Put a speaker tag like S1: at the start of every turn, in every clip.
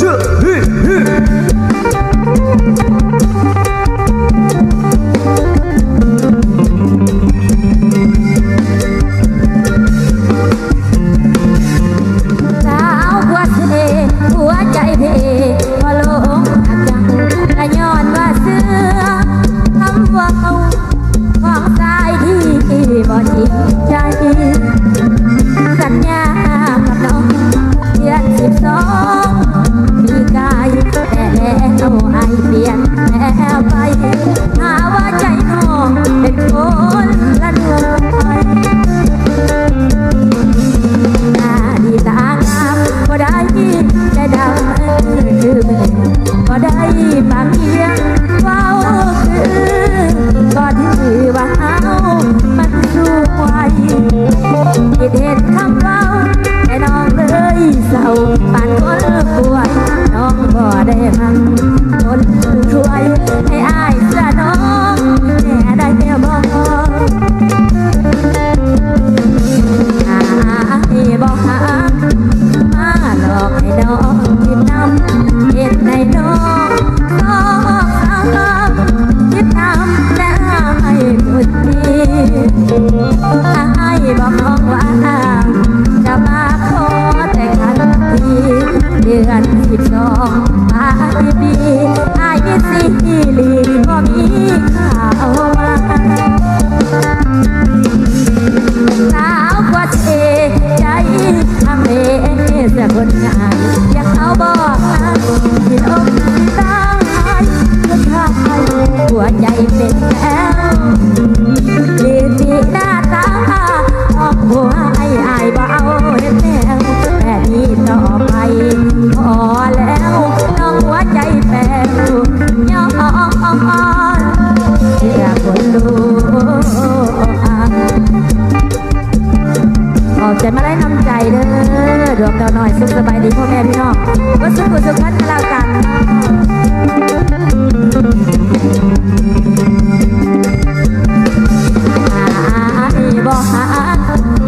S1: Two, three. เด็
S2: ดคำเล่าแต่น้องเลยเศร้าปานคนป่วยน้องบ่ได้พังคนช่วยให้อายสะน้องแม่ได้แต่บอกหายบอกหามาลอกให้น้องยิ้ำน้องน้องสาวคิดน้ำแล้วให้นดี I belong. เห็นอกเห็นใจเพื่อไทยหัวใจ สบายดีพ่อแม่พี่น้องวัดสุขุสุขันธ์แลาวกันบอกหา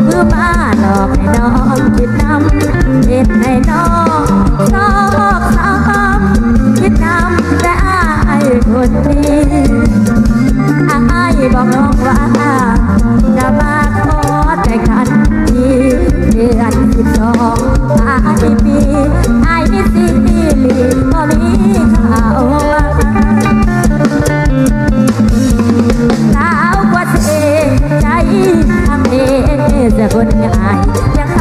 S2: เพื่อมาหลอกให้น้องคิดนำเห็ดให้น้องชอบซ้ำคิดนำแต่อายคนนี้อาบอกน้องว่าจะมาขอแต่คันที่เดือนสิบสอง ปีอ้มิสิปีลีบอลีขาวสาวกว่าเธอใจทำเองจะคนง่ายยัง